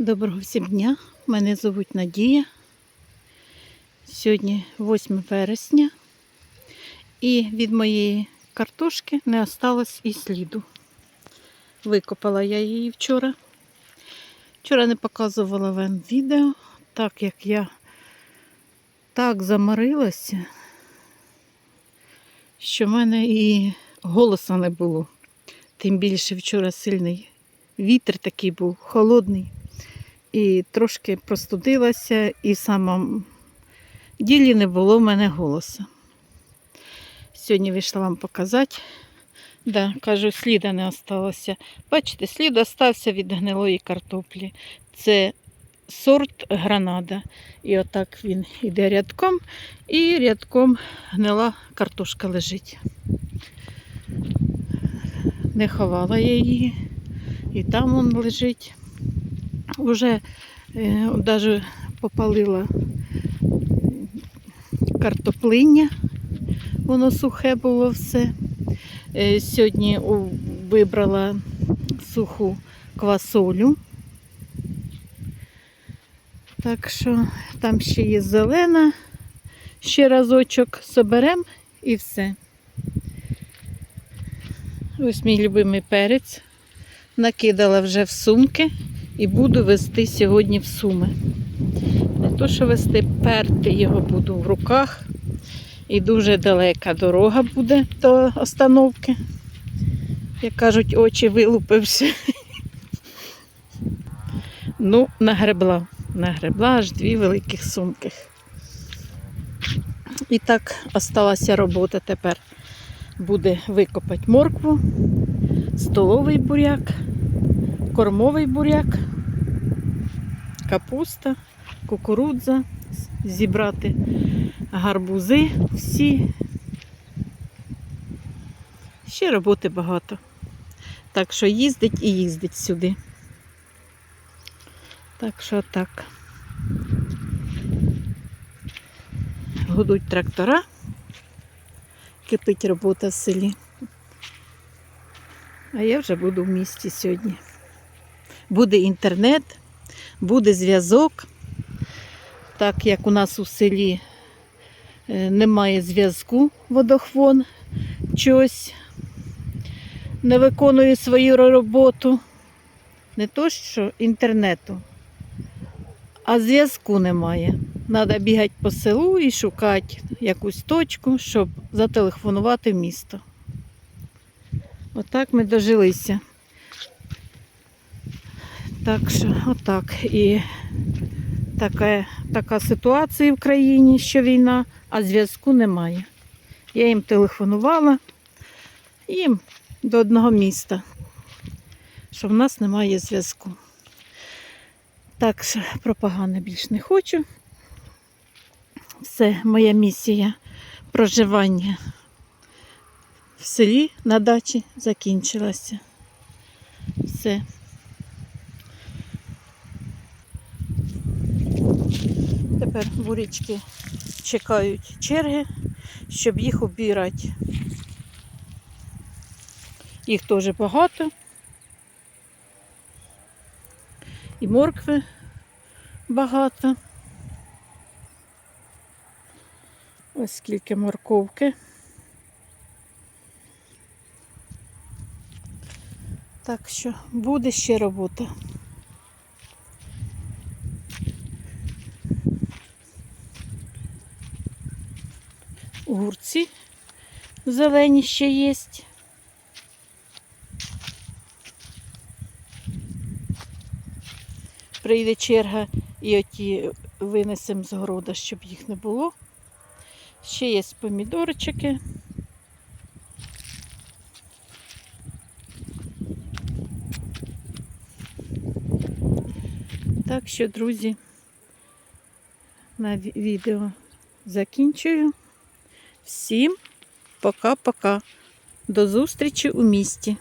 Доброго всім дня. Мене звуть Надія. Сьогодні 8 вересня. І від моєї картошки не осталось і сліду. Викопала я її вчора. Вчора не показувала вам відео, так як я так заморилася, що в мене і голоса не було. Тим більше вчора сильний вітер такий був, холодний. І трошки простудилася, і в самому ділі не було в мене голосу. Сьогодні вийшла вам показати. Да, кажу, сліда не осталося. Бачите, слід остався від гнилої картоплі. Це сорт гранада. І отак він іде рядком, і рядком гнила картошка лежить. Не ховала я її, і там вон лежить. Уже е, даже попалила картоплиння, воно сухе було все. Е, сьогодні вибрала суху квасолю. Так що там ще є зелена. Ще разочок соберемо і все. Ось мій любимий перець. Накидала вже в сумки і буду вести сьогодні в суми. Не то, що вести, перти його буду в руках. І дуже далека дорога буде до остановки. Як кажуть, очі вилупивши. Ну, нагребла. Нагребла аж дві великих сумки. І так осталася робота тепер. Буде викопати моркву, столовий буряк, кормовий буряк, капуста, кукурудза, зібрати гарбузи всі. Ще роботи багато. Так що їздить і їздить сюди. Так що так. Гудуть трактора. Кипить робота в селі. А я вже буду в місті сьогодні. Буде інтернет, буде зв'язок. Так як у нас у селі е, немає зв'язку, водохвон чогось не виконує свою роботу. Не то що інтернету, а зв'язку немає. Треба бігати по селу і шукати якусь точку, щоб зателефонувати в місто. Отак ми дожилися. Так що, отак. І така, така ситуація в країні, що війна, а зв'язку немає. Я їм телефонувала, їм до одного міста, що в нас немає зв'язку. Так що про погане більш не хочу. Все, моя місія проживання в селі на дачі закінчилася. Все. Тепер бурячки чекають черги, щоб їх обірати. Їх теж багато. І моркви багато. Ось скільки морковки. Так що буде ще робота. Огурці зелені ще є. Прийде черга і оті винесемо з города, щоб їх не було. Ще є помідорчики. Так що, друзі, на відео закінчую. Всім пока-пока. До зустрічі у місті.